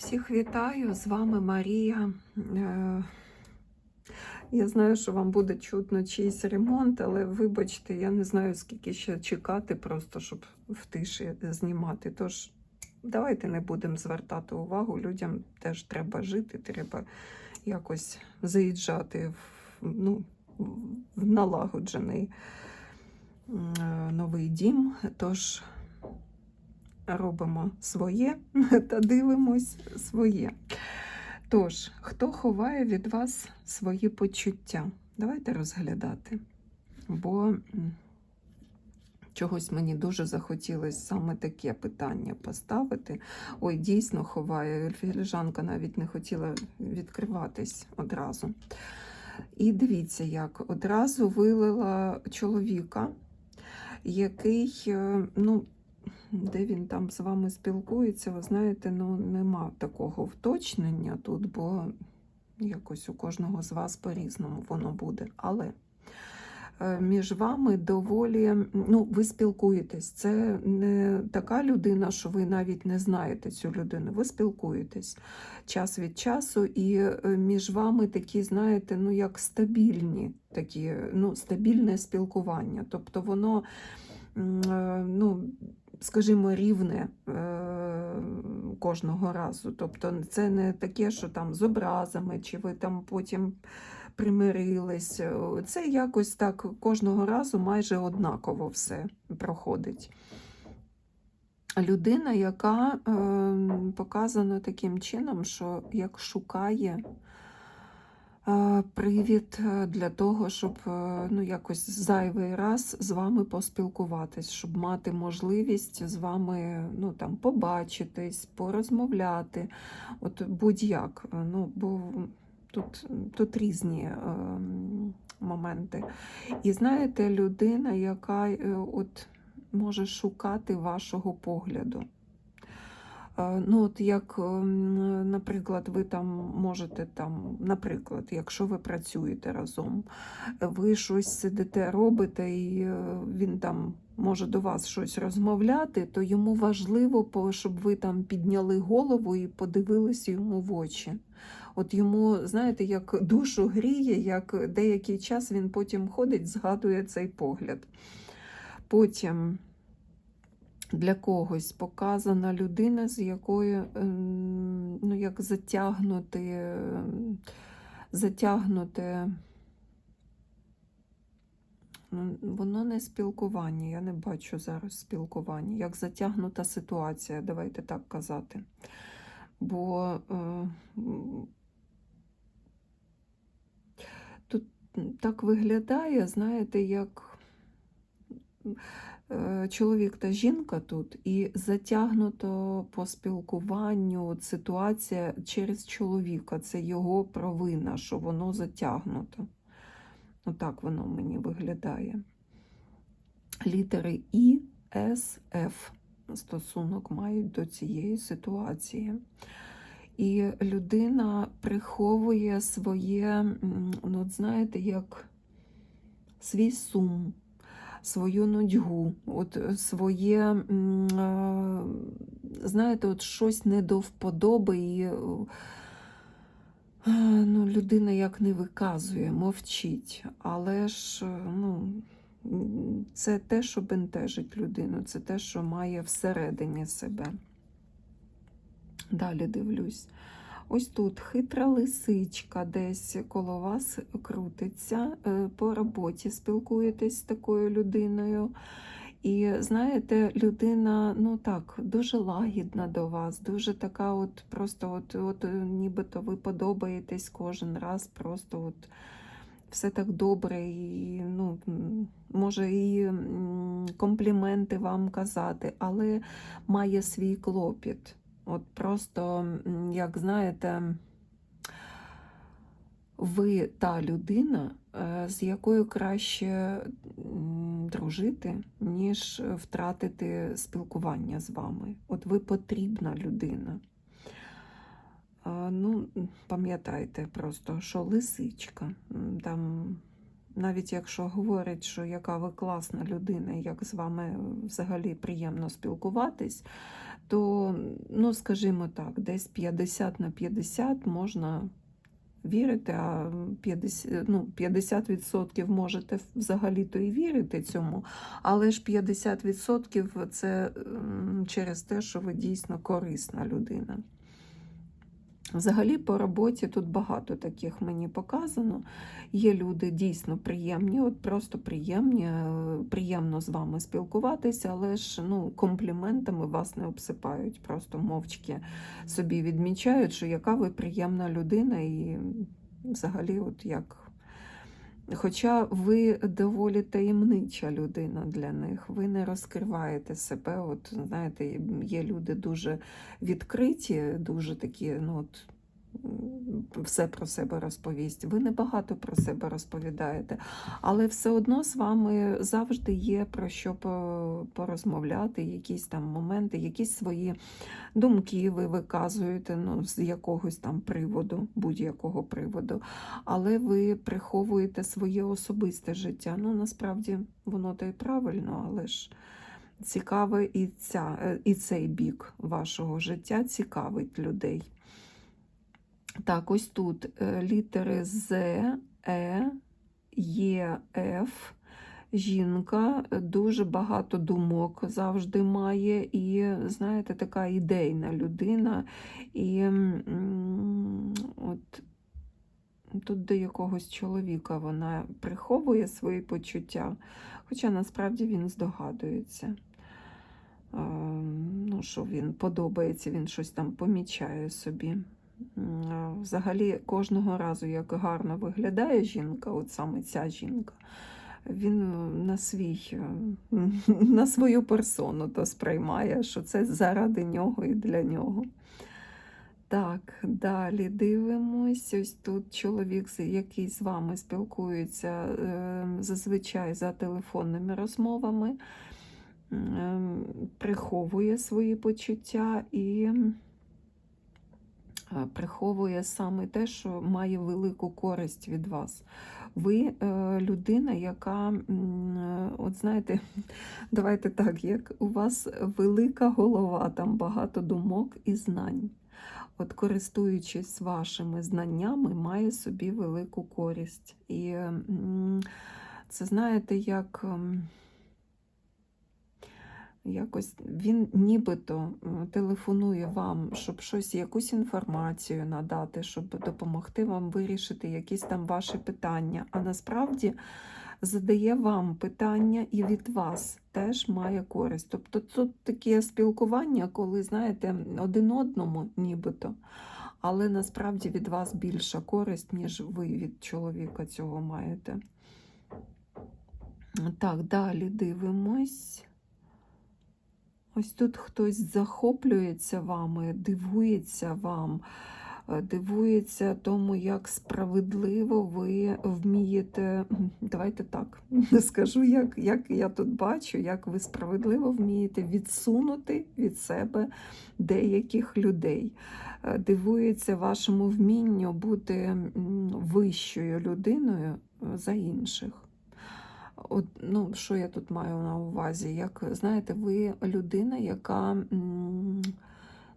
Всіх вітаю, з вами Марія. Е, Я знаю, що вам буде чутно чийсь ремонт, але вибачте, я не знаю, скільки ще чекати, просто щоб в тиші знімати. Тож давайте не будемо звертати увагу. Людям теж треба жити, треба якось заїжджати в, ну, в налагоджений е, новий дім. Тож робимо своє та дивимось своє. Тож, хто ховає від вас свої почуття? Давайте розглядати. Бо чогось мені дуже захотілося саме таке питання поставити. Ой, дійсно ховає. Філіжанка навіть не хотіла відкриватись одразу. І дивіться, як одразу вилила чоловіка, який, е, ну, де він там з вами спілкується, ви знаєте, ну нема такого вточнення тут, бо якось у кожного з вас по-різному воно буде. Але е, між вами доволі, ну, ви спілкуєтесь. Це не така людина, що ви навіть не знаєте цю людину. Ви спілкуєтесь час від часу, і е, між вами такі, знаєте, ну як стабільні, такі, ну, стабільне спілкування. Тобто воно. е, Ну, скажімо, рівне е, кожного разу. Тобто це не таке, що там з образами, чи ви там потім примирились. Це якось так кожного разу майже однаково все проходить. Людина, яка е, показана таким чином, що як шукає е, привід е, для того, щоб е, ну, якось зайвий раз з вами поспілкуватись, щоб мати можливість з вами ну, там, побачитись, порозмовляти, от будь-як. Е, Ну, бо тут, тут різні моменти. І знаєте, людина, яка от, може шукати вашого погляду. Ну, от як, ем, наприклад, ви там можете там, наприклад, якщо ви працюєте разом, ви щось сидите, робите, і е, він там може до вас щось розмовляти, то йому важливо, щоб ви там підняли голову і подивилися йому в очі. От йому, знаєте, як душу гріє, як деякий час він потім ходить, згадує цей погляд. Потім для когось показана людина, з якою ем, ну, як затягнути, ем, затягнуте. Ну, Воно не спілкування, я не бачу зараз спілкування, як затягнута ситуація, давайте так казати. Бо е, тут так виглядає, знаєте, як чоловік та жінка тут, і затягнуто по спілкуванню ситуація через чоловіка. Це його провина, що воно затягнуто. Отак воно мені виглядає. Літери І, С, Ф стосунок мають до цієї ситуації. І людина приховує своє, ну, знаєте, як свій сум, свою нудьгу, от е, своє, е, знаєте, от щось не до вподоби, і е, ну, людина як не виказує, мовчить. Але ж ну, це те, що бентежить людину, це те, що має всередині себе. Далі дивлюсь. Ось тут хитра лисичка десь коло вас крутиться, е, по роботі спілкуєтесь з такою людиною. І знаєте, людина, ну так, дуже лагідна до вас, дуже така, от просто, от, от е, нібито ви подобаєтесь кожен раз, просто от все так добре, і ну, може і компліменти вам казати, але має свій клопіт. От просто, як знаєте, ви та людина, е, з якою краще дружити, ніж втратити спілкування з вами. От ви потрібна людина. Ну, пам'ятайте просто, що лисичка. Там, навіть якщо говорять, що яка ви класна людина, як з вами взагалі приємно спілкуватись, то, ну, скажімо так, десь 50 на 50 можна вірити, а 50, ну, 50% можете взагалі-то і вірити цьому, але ж 50% це через те, що ви дійсно корисна людина. Взагалі по роботі тут багато таких мені показано. Є люди дійсно приємні, от просто приємні, е, приємно з вами спілкуватися, але ж ну, компліментами вас не обсипають, просто мовчки собі відмічають, що яка ви приємна людина, і взагалі, от як. Хоча ви доволі таємнича людина для них, ви не розкриваєте себе. От знаєте, є люди дуже відкриті, дуже такі, ну от все про себе розповість. Ви небагато про себе розповідаєте, але все одно з вами завжди є про що порозмовляти, якісь там моменти, якісь свої думки ви виказуєте ну, з якогось там приводу, будь-якого приводу. Але ви приховуєте своє особисте життя. Ну, насправді воно то й правильно, але ж цікаве і, ця, е, і цей бік вашого життя цікавить людей. Так, ось тут е, літери З, Е, Є, Ф. Жінка е, дуже багато думок завжди має, і, знаєте, така ідейна людина. І от тут до якогось чоловіка вона приховує свої почуття, хоча насправді він здогадується. Е, Ну, що він подобається, він щось там помічає собі. Взагалі, кожного разу, як гарно виглядає жінка, от саме ця жінка, він на свій, е, на свою персону то сприймає, що це заради нього і для нього. Так, далі дивимось. Ось тут чоловік, який з вами спілкується е, зазвичай за телефонними розмовами, приховує свої почуття і приховує саме те, що має велику користь від вас. Ви е, людина, яка, е, от знаєте, давайте так, як у вас велика голова, там багато думок і знань. От, користуючись вашими знаннями, має собі велику користь. І це знаєте, як. Якось він нібито телефонує вам, щоб щось, якусь інформацію надати, щоб допомогти вам вирішити якісь там ваші питання. А насправді задає вам питання і від вас теж має користь. Тобто тут таке спілкування, коли, знаєте, один одному нібито, але насправді від вас більша користь, ніж ви від чоловіка цього маєте. Так, далі дивимось. Ось тут хтось захоплюється вами, дивується вам, е, дивується тому, як справедливо ви вмієте. Давайте так скажу, як, як я тут бачу, як ви справедливо вмієте відсунути від себе деяких людей. Е, Дивується вашому вмінню бути вищою людиною е, за інших. От, ну, що я тут маю на увазі? Як знаєте, ви людина, яка,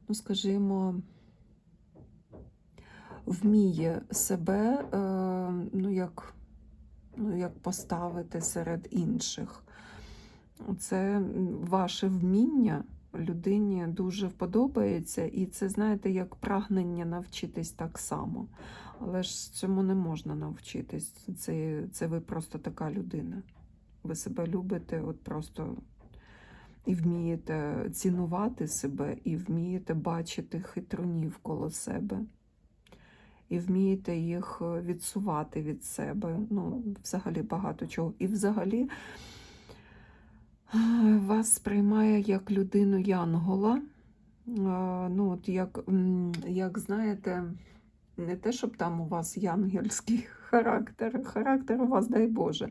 ну скажімо, вміє себе е, ну, як, ну, як поставити серед інших. Це ваше вміння людині дуже подобається, і це, знаєте, як прагнення навчитись так само. Але ж цьому не можна навчитись. Це, це ви просто така людина. Ви себе любите, от просто і вмієте цінувати себе, і вмієте бачити хитрунів коло себе, і вмієте їх відсувати від себе. Ну, взагалі багато чого. І взагалі е, вас сприймає як людину Янгола. Е, Ну, от як, як знаєте, не те, щоб там у вас янгельський характер, характер у вас, дай Боже.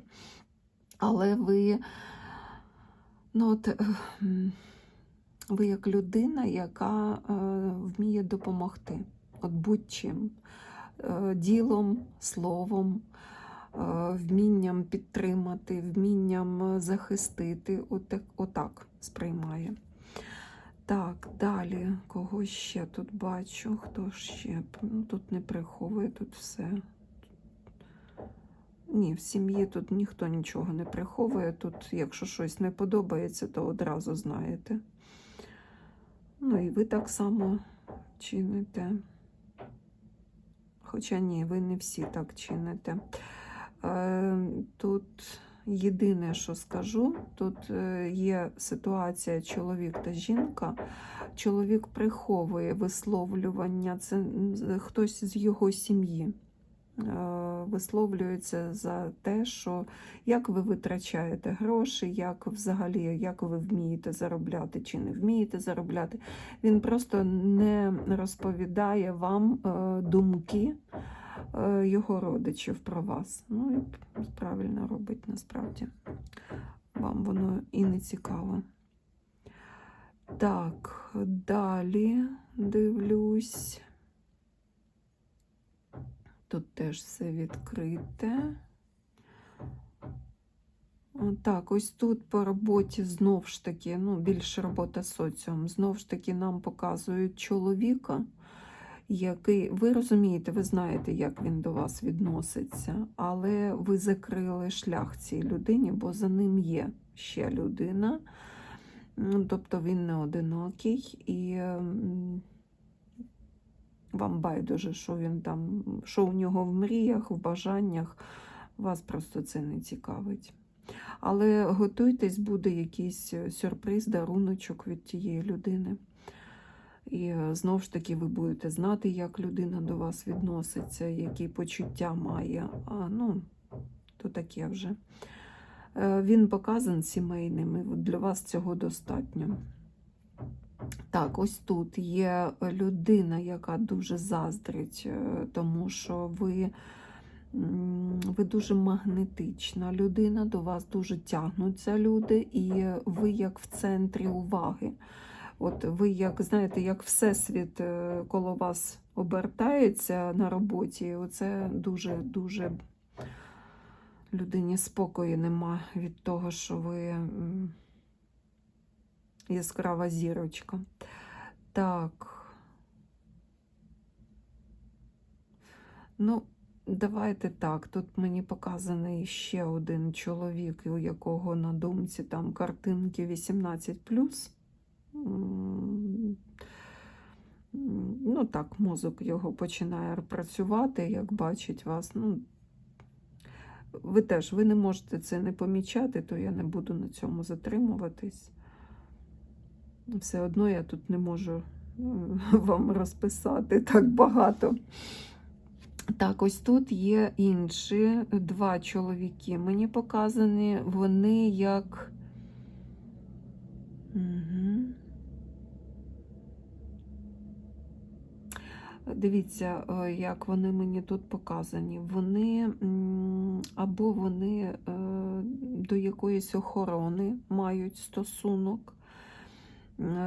Але ви, ну от, е, ви як людина, яка е, вміє допомогти. От будь-чим. Е, Ділом, словом, вмінням підтримати, вмінням захистити. Отак, отак сприймає. Так, далі, кого ще тут бачу? Хто ще? Ну, тут не приховує, тут все. Ні, в сім'ї тут ніхто нічого не приховує. Тут, якщо щось не подобається, то одразу знаєте. Ну і ви так само чините. Хоча ні, ви не всі так чините. Е, Тут єдине, що скажу, тут е, є ситуація чоловік та жінка. Чоловік приховує висловлювання, це хтось з його сім'ї е, висловлюється за те, що як ви витрачаєте гроші, як взагалі як ви вмієте заробляти чи не вмієте заробляти. Він просто не розповідає вам е, думки е, його родичів про вас. Ну і правильно робить насправді. Вам воно і не цікаво. Так, далі дивлюсь. Тут теж все відкрите. Так, ось тут по роботі знов ж таки, ну, більше робота соціум. Знов ж таки нам показують чоловіка, який, ви розумієте, ви знаєте, як він до вас відноситься, але ви закрили шлях цій людині, бо за ним є ще людина. Тобто він не одинокий і вам байдуже, що він там, що у нього в мріях, в бажаннях, вас просто це не цікавить. Але готуйтесь, буде якийсь е, сюрприз, даруночок від тієї людини. І е, знову ж таки ви будете знати, як людина до вас відноситься, які почуття має. А, ну, то таке вже. Е, Він показан сімейним, і для вас цього достатньо. Так, ось тут є людина, яка дуже заздрить, е, тому що ви, ви дуже магнетична людина, до вас дуже тягнуться люди, і ви як в центрі уваги. От ви, як знаєте, як всесвіт е, коло вас обертається на роботі, оце дуже-дуже людині спокою нема від того, що ви яскрава зірочка. Так. Ну, давайте так. Тут мені показаний ще один чоловік, у якого на думці там картинки 18. Ну, так, мозок його починає працювати, як бачить вас. Ну, ви теж ви не можете це не помічати, то я не буду на цьому затримуватись. Все одно я тут не можу е, вам розписати так багато. Так, ось тут є інші два чоловіки. Мені показані вони як. Угу. Дивіться, е, як вони мені тут показані. Вони або вони е, до якоїсь охорони мають стосунок,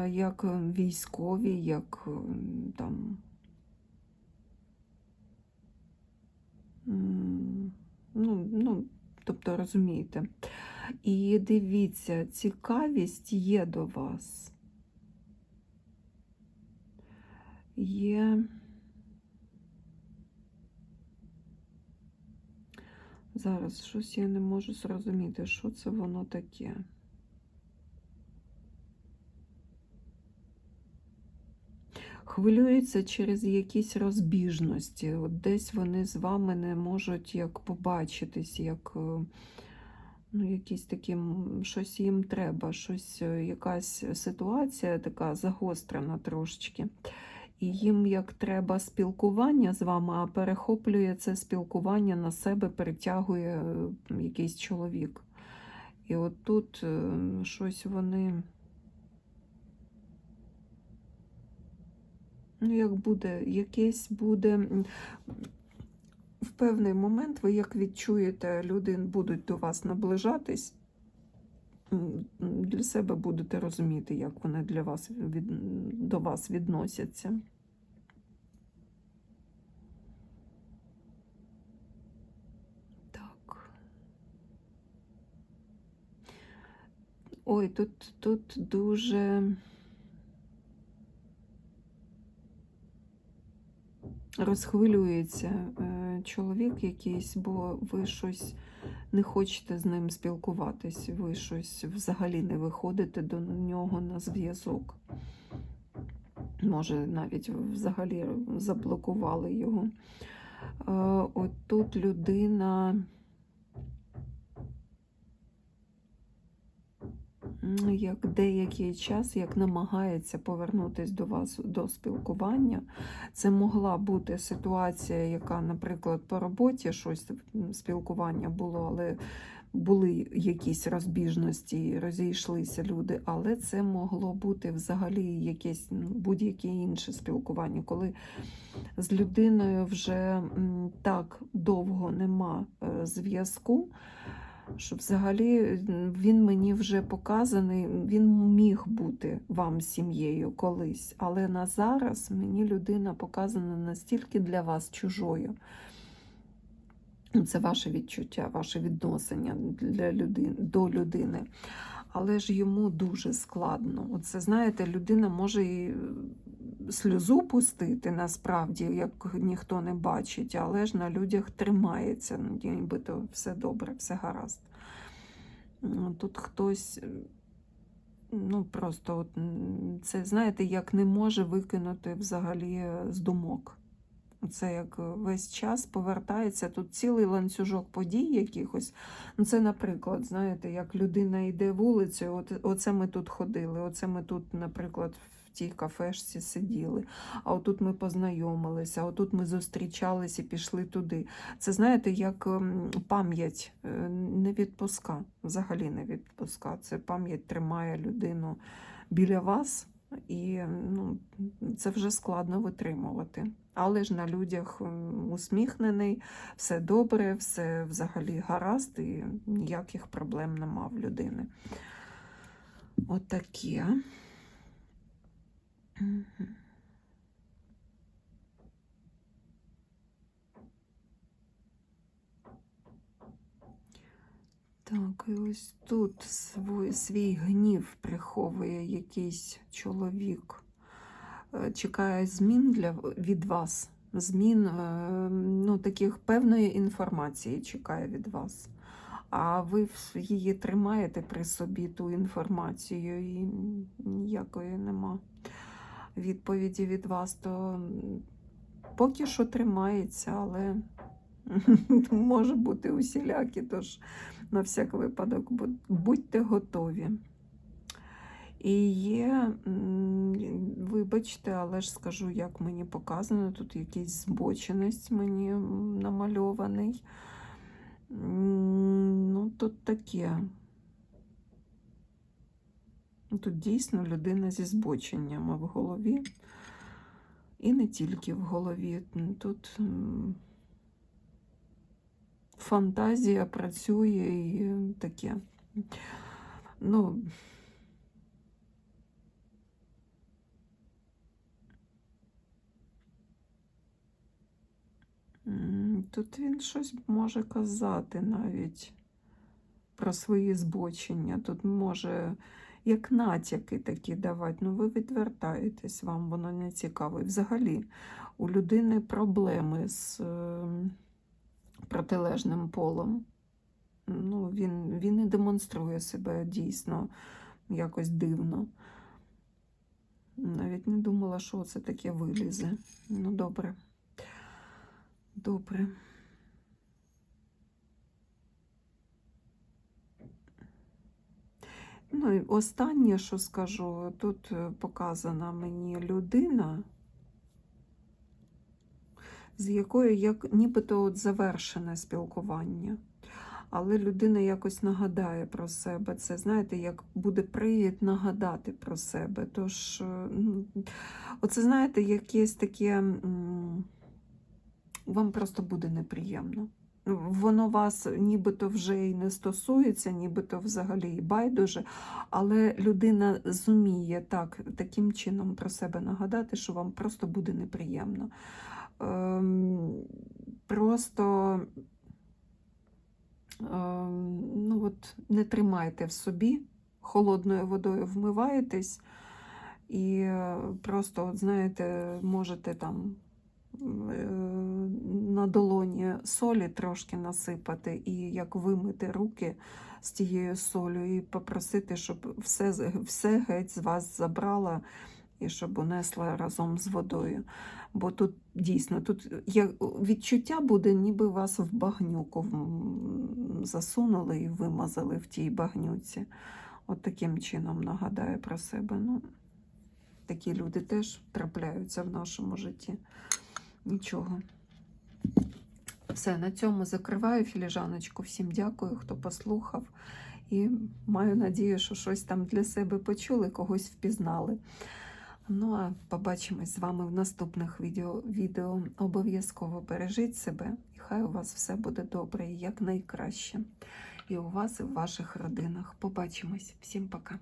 як військові, як е, там. Ну, ну, тобто розумієте. І дивіться, цікавість є до вас. Є. Зараз щось я не можу зрозуміти, що це воно таке. Хвилюються через якісь розбіжності. От десь вони з вами не можуть як побачитись, як е, ну, якісь такі, щось їм треба, щось, е, якась ситуація така загострена трошечки. І їм як треба спілкування з вами, а перехоплює це спілкування на себе, перетягує е, якийсь чоловік. І от тут щось вони. Ну, як буде, якесь буде. В певний момент ви як відчуєте, люди будуть до вас наближатись, для себе будете розуміти, як вони для вас від, до вас відносяться. Так. Ой, тут, тут дуже. Розхвилюється е, чоловік якийсь, бо ви щось не хочете з ним спілкуватись, ви щось взагалі не виходите до нього на зв'язок. Може, навіть взагалі заблокували його. Е, От тут людина. Як деякий час, як намагається повернутися до вас до спілкування, це могла бути ситуація, яка, наприклад, по роботі щось спілкування було, але були якісь розбіжності, розійшлися люди, але це могло бути взагалі якесь ну, будь-яке інше спілкування, коли з людиною вже так довго нема е, зв'язку. Що взагалі він мені вже показаний, він міг бути вам сім'єю колись, але на зараз мені людина показана настільки для вас чужою. Це ваше відчуття, ваше відношення для людини, до людини. Але ж йому дуже складно. Оце, знаєте, людина може і сльозу пустити насправді, як ніхто не бачить, але ж на людях тримається, ну, нібито все добре, все гаразд. Ну, Тут хтось, ну просто це, знаєте, як не може викинути взагалі з думок. Це як весь час повертається тут цілий ланцюжок подій якихось. Ну, це, наприклад, знаєте, як людина йде вулицею, от, оце ми тут ходили, оце ми тут, наприклад, в тій кафешці сиділи, а отут ми познайомилися, а отут ми зустрічались і пішли туди. Це, знаєте, як ем, пам'ять е, не відпуска, взагалі не відпуска. Це пам'ять тримає людину біля вас. І ну, це вже складно витримувати. Але ж на людях усміхнений, все добре, все взагалі гаразд, і ніяких проблем нема в людини. Отаке. Мгм. Так, і ось тут свій, свій гнів приховує якийсь чоловік. Е, Чекає змін для, від вас. Змін е, ну, таких певної інформації чекає від вас. А ви її тримаєте при собі ту інформацію, і ніякої нема відповіді від вас, то поки що тримається, але може бути усілякі, тож на всяк випадок будьте готові. І є, вибачте, але ж скажу, як мені показано, тут якийсь збочинець мені намальований. Ну, тут таке. Тут дійсно людина зі збоченнями в голові. І не тільки в голові. Тут фантазія працює і таке. Ну, тут він щось може казати навіть про свої збочення. Тут може як натяки такі давати. Ну, ви відвертаєтесь, вам воно не цікаво. І взагалі у людини проблеми з е, протилежним полом. Ну, він, він і демонструє себе дійсно якось дивно. Навіть не думала, що це таке вилізе. Ну, добре. Добре. Ну і останнє, що скажу, тут е, показана мені людина, з якою як нібито от завершене спілкування. Але людина якось нагадає про себе. Це, знаєте, як буде привід нагадати про себе. Тож, е, ну, оце, знаєте, якесь таке, вам просто буде неприємно. Воно вас нібито вже і не стосується, нібито взагалі і байдуже, але людина зуміє так, таким чином про себе нагадати, що вам просто буде неприємно. Ем, просто ем, ну от, не тримайте в собі, холодною водою вмиваєтесь, і е, просто, от, знаєте, можете там е, на долоні солі трошки насипати і як вимити руки з тією солью і попросити, щоб все, все геть з вас забрала і щоб унесла разом з водою. Бо тут дійсно тут є відчуття буде, ніби вас в багнюку засунули і вимазали в тій багнюці. От таким чином нагадаю про себе. Ну, такі люди теж трапляються в нашому житті. Нічого. Все, на цьому закриваю філіжаночку. Всім дякую, хто послухав. І маю надію, що щось там для себе почули, когось впізнали. Ну а побачимось з вами в наступних відео. відео. Обов'язково бережіть себе, і хай у вас все буде добре і якнайкраще. І у вас, і в ваших родинах. Побачимось. Всім пока.